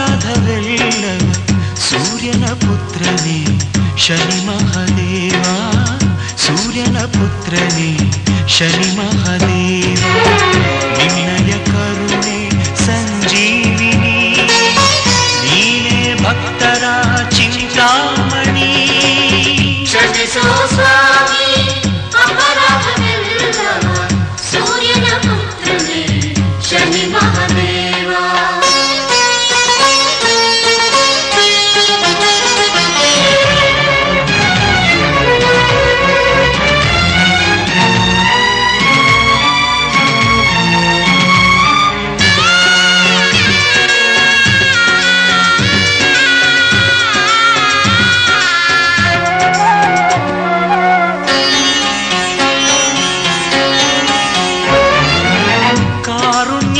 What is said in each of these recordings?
రాధ వెళ్ళవ సూర్యన పుత్రనే శని మహదేవా సూర్యన పుత్రనే శని మహదేవా వినయ కరుణే సంజీవిని నీనే భక్తరా చింతామణి శని సోస్వా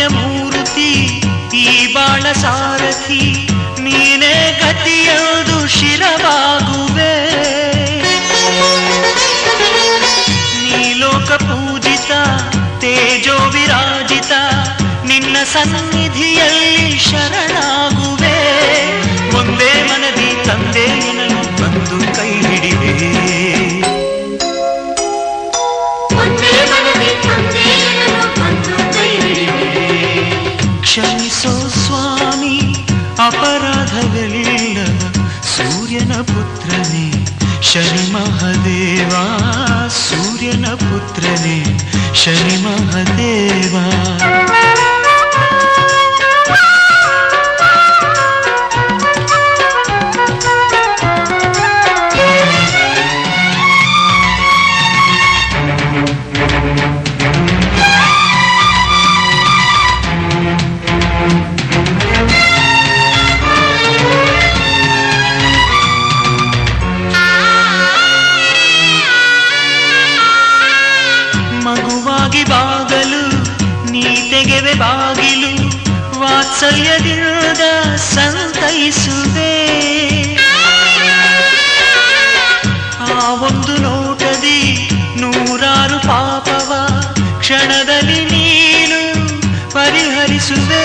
ಕಾರುಣ್ಯ ಮೂರ್ತಿ ಈ ಬಾಳ ಸಾರಥಿ ನೀನೇ ಗತಿಯದು ಶಿರವಾಗುವೆ. ನೀ ಲೋಕ ಪೂಜಿತ ತೇಜೋ ವಿರಾಜಿತ ನಿನ್ನ ಸನ್ನಿಧಿಯಲ್ಲಿ ಶರಣಾಗುವೆ. ಒಂದೇ ಮನದಿ, ತಂದೆ ನಿನ್ನನ್ನು ಬಂದು ಕೈ ಹಿಡಿವೆ शर्मः देवा सूर्यनपुत्रे शर्मः देवा ವಾತ್ಸಲ್ಯದಿಂದ ಸಂತೈಸುವೆ. ಆ ಒಂದು ನೋಟದಿ ನೂರಾರು ಪಾಪವ ಕ್ಷಣದಲ್ಲಿ ನೀನು ಪರಿಹರಿಸುವೆ.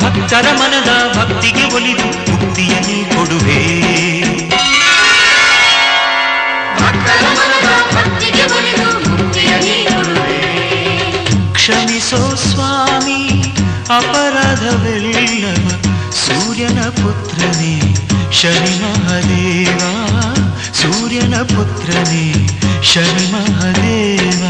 ಭಕ್ತರ ಮನದ ಭಕ್ತಿಗೆ ಒಲಿದು ಮುಕ್ತಿಯನ್ನೇ ಕೊಡುವೆ. ಕ್ಷಮಿಸೋ ಸ್ವಾಮಿ ಅಪರಾಧವೆಲ್ಲ ಸೂರ್ಯನ ಪುತ್ರನೇ ಶನಿ ಮಹದೇವ ಸೂರ್ಯನ ಪುತ್ರನೇ ಶನಿ ಮಹದೇವ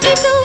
ಕರೆದಿತು